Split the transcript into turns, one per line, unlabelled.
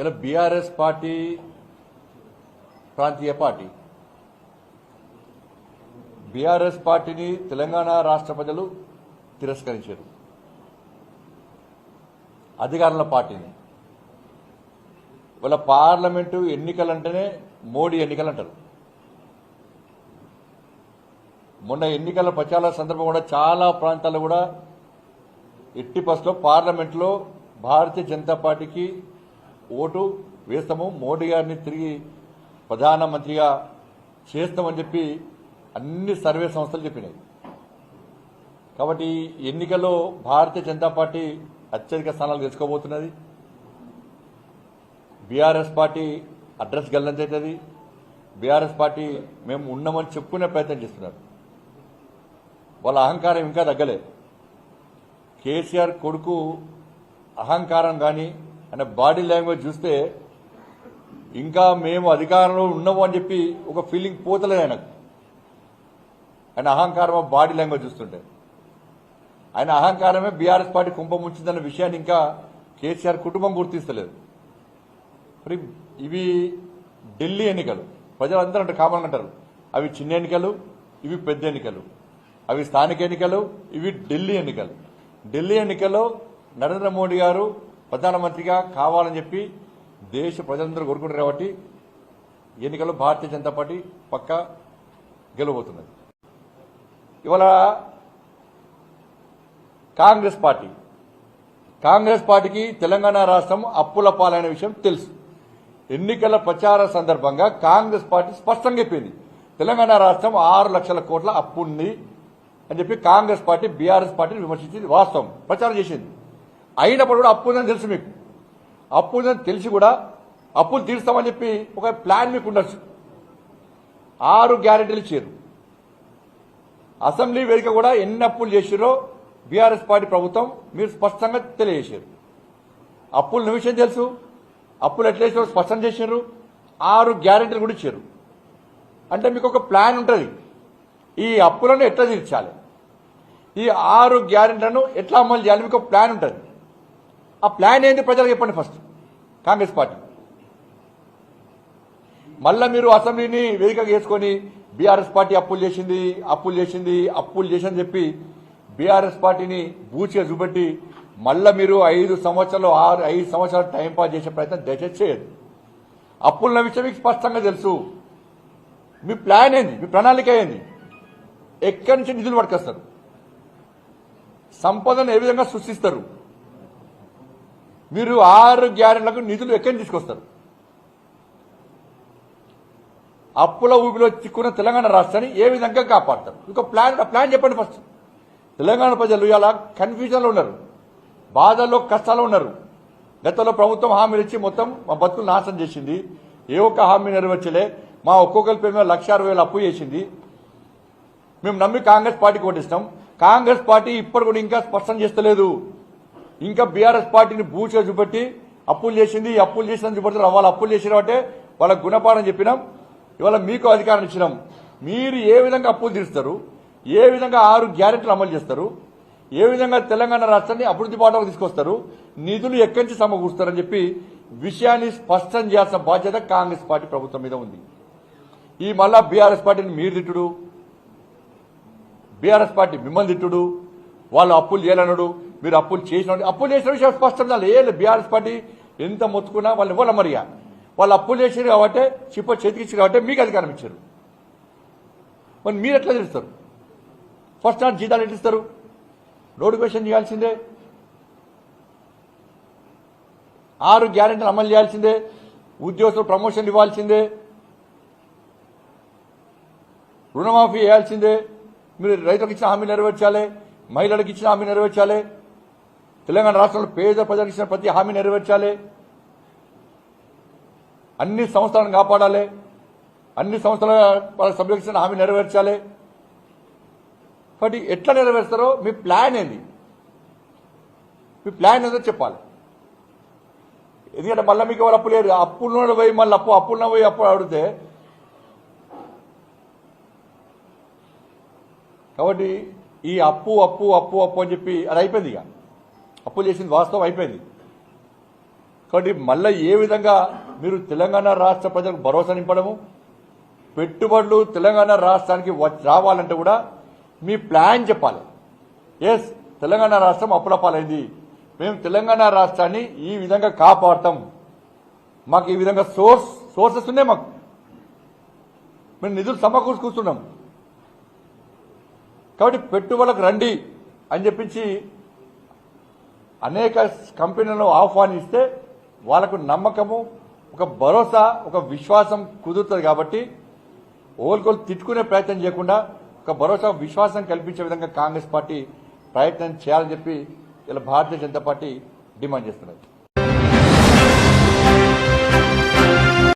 ఇలా బీఆర్ఎస్ పార్టీ ప్రాంతీయ పార్టీ. బీఆర్ఎస్ పార్టీని తెలంగాణ రాష్ట్ర ప్రజలు తిరస్కరించారు. అధికారుల పార్టీని. వాళ్ళ పార్లమెంటు ఎన్నికలంటేనే మోడీ ఎన్నికలు అంటారు మొన్న ఎన్నికల ప్రచార సందర్భం కూడా చాలా ప్రాంతాల్లో కూడా ఎట్టి బస్లో పార్లమెంట్లో భారతీయ జనతా పార్టీకి ఓటు వేస్తాము. మోడీ గారిని తిరిగి ప్రధానమంత్రిగా చేస్తామని చెప్పి అన్ని సర్వే సంస్థలు చెప్పినాయి. కాబట్టి ఎన్నికల్లో భారతీయ జనతా పార్టీ అత్యధిక స్థానాలు తెచ్చుకోబోతున్నది బీఆర్ఎస్ పార్టీ అడ్రస్ గల్లంతవుతుంది బీఆర్ఎస్ పార్టీ మేము ఉన్నామని చెప్పుకునే ప్రయత్నం చేస్తున్నారు. వాళ్ళ అహంకారం ఇంకా తగ్గలేదు కేసీఆర్ కొడుకు అహంకారం కానీ ఆయన బాడీ లాంగ్వేజ్ చూస్తే ఇంకా మేము అధికారంలో ఉన్నాము అని చెప్పి ఒక ఫీలింగ్ పోతలేదు ఆయనకు. ఆయన అహంకారం బాడీ లాంగ్వేజ్ చూస్తుంటే. ఆయన అహంకారమే బీఆర్ఎస్ పార్టీ కుంభముంచిందన్న విషయాన్ని ఇంకా కేసీఆర్ కుటుంబం గుర్తిస్తలేదు. మరి ఇవి ఢిల్లీ ఎన్నికలు. ప్రజలందరూ అంటే కామన్ అంటారు. అవి చిన్న ఎన్నికలు ఇవి పెద్ద ఎన్నికలు. అవి స్థానిక ఎన్నికలు ఇవి ఢిల్లీ ఎన్నికలు. ఢిల్లీ ఎన్నికల్లో నరేంద్ర మోడీ గారు ప్రధానమంత్రిగా కావాలని చెప్పి దేశ ప్రజలందరూ కోరుకుంటారు కాబట్టి ఎన్నికల్లో భారతీయ జనతా పార్టీ పక్కా గెలవబోతున్నది. ఇవాళ కాంగ్రెస్ పార్టీ కాంగ్రెస్ పార్టీకి తెలంగాణ రాష్ట్రం అప్పుల పాలైన విషయం తెలుసు. ఎన్నికల ప్రచార సందర్భంగా కాంగ్రెస్ పార్టీ స్పష్టంగా చెప్పింది. తెలంగాణ రాష్ట్రం ఆరు లక్షల కోట్ల అప్పు ఉంది అని చెప్పి కాంగ్రెస్ పార్టీ బీఆర్ఎస్ పార్టీని విమర్శించింది వాస్తవం ప్రచారం చేసింది. అయినప్పుడు కూడా అప్పు ఉందని తెలుసు మీకు. అప్పు ఉందని తెలిసి కూడా అప్పులు తీరుస్తామని చెప్పి ఒక ప్లాన్ మీకు ఉండొచ్చు. ఆరు గ్యారెంటీలు ఇచ్చారు. అసెంబ్లీ వేదిక కూడా ఎన్ని అప్పులు చేసిరో బీఆర్ఎస్ పార్టీ ప్రభుత్వం మీరు స్పష్టంగా తెలియజేశారు. అప్పుల విషయం తెలుసు. అప్పులు ఎట్లా స్పష్టం చేశారు ఆరు గ్యారెంటీలు కూడా ఇచ్చారు. అంటే మీకు ఒక ప్లాన్ ఉంటుంది. ఈ అప్పులను ఎట్లా తీర్చాలి? ఈ ఆరు గ్యారెంటీలను ఎట్లా అమలు చేయాలి? మీకు ఒక ప్లాన్ ఉంటుంది. ఆ ప్లాన్ ఏంటి ప్రజలకు చెప్పండి ఫస్ట్. కాంగ్రెస్ పార్టీ. మళ్ళా మీరు అసెంబ్లీని వేదికగా చేసుకొని బీఆర్ఎస్ పార్టీ అప్పులు చేసింది అప్పులు చేసింది అప్పులు చేసిందని చెప్పి బీఆర్ఎస్ పార్టీని బూచిగా చూపెట్టి మళ్ళా మీరు ఐదు సంవత్సరాలు ఆరు ఐదు సంవత్సరాలు టైం పాస్ చేసే ప్రయత్నం దయచేసి చేయదు అప్పుల విషయం మీకు స్పష్టంగా తెలుసు. మీ ప్లాన్ ఏంది? మీ ప్రణాళిక ఏంది? ఎక్కడి నుంచి నిధులు పట్టుకొస్తారు? సంపదను ఏ విధంగా సృష్టిస్తారు? మీరు ఆరు గ్యారెంట్లకు నిధులు ఎక్కడి తీసుకొస్తారు? అప్పుల ఊపిలో చిక్కున్న తెలంగాణ రాష్ట్రాన్ని ఏ విధంగా కాపాడతారు? ఇంకో ప్లాన్ ప్లాన్ చెప్పండి ఫస్ట్ తెలంగాణ ప్రజలు ఇలా కన్ఫ్యూజన్లో ఉన్నారు. బాధల్లో కష్టాలు ఉన్నారు. గతంలో ప్రభుత్వం హామీలు ఇచ్చి మొత్తం మా బతుకులు నాశనం చేసింది. ఏ ఒక్క హామీ నెరవేర్చలే. మా ఒక్కొక్కరి పేరు మీద లక్ష అరవై వేలు అప్పు చేసింది. మేము నమ్మి కాంగ్రెస్ పార్టీకి ఓటిస్తాం కాంగ్రెస్ పార్టీ ఇప్పటి కూడా ఇంకా స్పష్టం చేస్తలేదు. ఇంకా బీఆర్ఎస్ పార్టీని బూచిగా చూపెట్టి అప్పులు చేసింది అప్పులు చేసిందని చూపెడతారు వాళ్ళు అప్పులు చేసిన అంటే వాళ్ళకు గుణపాఠం చెప్పినాం. ఇవాళ మీకు అధికారం ఇచ్చినాం. మీరు ఏ విధంగా అప్పులు తీరుస్తారు ఏ విధంగా ఆరు గ్యారెంటీలు అమలు చేస్తారు ఏ విధంగా తెలంగాణ రాష్ట్రాన్ని అభివృద్ధి బాటకు తీసుకొస్తారు నిధులు ఎక్కడి నుంచి సమకూరుస్తారని చెప్పి విషయాన్ని స్పష్టం చేయాల్సిన బాధ్యత కాంగ్రెస్ పార్టీ ప్రభుత్వం మీద ఉంది. ఈ మళ్ళా బీఆర్ఎస్ పార్టీని మీరు తిట్టుడు బీఆర్ఎస్ పార్టీ మిమ్మల్ని తిట్టుడు వాళ్ళు అప్పులు చేయాలన్నాడు మీరు అప్పులు చేసిన అప్పులు చేసిన విషయం స్పష్టం చేయాలి ఏ బీఆర్ఎస్ పార్టీ ఎంత మొత్తుకున్నా వాళ్ళు ఇవ్వాలి మరిగా వాళ్ళు అప్పులు చేశారు కాబట్టి చిప్ప చేతికిచ్చారు కాబట్టి మీకు అధికారం ఇచ్చారు. మరి మీరు ఎట్లా తెలుస్తారు? ఫస్ట్ నాట్ జీతాలు ఎట్లా ఇస్తారు? నోటిఫికేషన్ చేయాల్సిందే. ఆరు గ్యారెంటీలు అమలు చేయాల్సిందే. ఉద్యోగస్తులు ప్రమోషన్ ఇవ్వాల్సిందే. రుణమాఫీ చేయాల్సిందే. మీరు రైతులకు ఇచ్చిన హామీ నెరవేర్చాలి. మహిళలకు ఇచ్చిన హామీ నెరవేర్చాలి. తెలంగాణ రాష్ట్రంలో పేద ప్రజలకు ఇచ్చిన ప్రతి హామీ నెరవేర్చాలి. అన్ని సంస్థలను కాపాడాలి. అన్ని సంస్థల వాళ్ళ సభ్యులకు హామీ నెరవేర్చాలి. కాబట్టి ఎట్లా నెరవేరుస్తారో మీ ప్లాన్ ఏంది? మీ ప్లాన్ ఏదో చెప్పాలి. ఎందుకంటే మళ్ళీ మీకు ఎవరు అప్పు లేరు. అప్పుల్లో పోయి మళ్ళీ అప్పు అప్పుల్లో పోయి అప్పు అడిగితే కాబట్టి ఈ అప్పు అప్పు అప్పు అప్పు అని చెప్పి అది అయిపోయింది ఇక. అప్పులు చేసింది వాస్తవం అయిపోయింది. కాబట్టి మళ్ళీ ఏ విధంగా మీరు తెలంగాణ రాష్ట్ర ప్రజలకు భరోసా నింపడము? పెట్టుబడులు తెలంగాణ రాష్ట్రానికి వచ్చి- రావాలంటే కూడా మీ ప్లాన్ చెప్పాలి. ఎస్ తెలంగాణ రాష్ట్రం అప్పులపాలైంది మేము తెలంగాణ రాష్ట్రాన్ని ఈ విధంగా కాపాడతాం. మాకు ఈ విధంగా సోర్స్ సోర్సెస్ ఉన్నాయి మాకు. మేము నిధులు సమకూర్చుకుంటున్నాం. కాబట్టి పెట్టుబడులకు రండి అని చెప్పించి అనేక కంపెనీలను ఆహ్వానిస్తే వాళ్ళకు నమ్మకము ఒక భరోసా ఒక విశ్వాసం కుదురుతుంది కాబట్టి ఓల్కోలు తిట్టుకునే ప్రయత్నం చేయకుండా ఒక భరోసా విశ్వాసం కల్పించే విధంగా కాంగ్రెస్ పార్టీ ప్రయత్నం చేయాలని చెప్పి ఇలా భారతీయ జనతా పార్టీ డిమాండ్ చేస్తున్నది.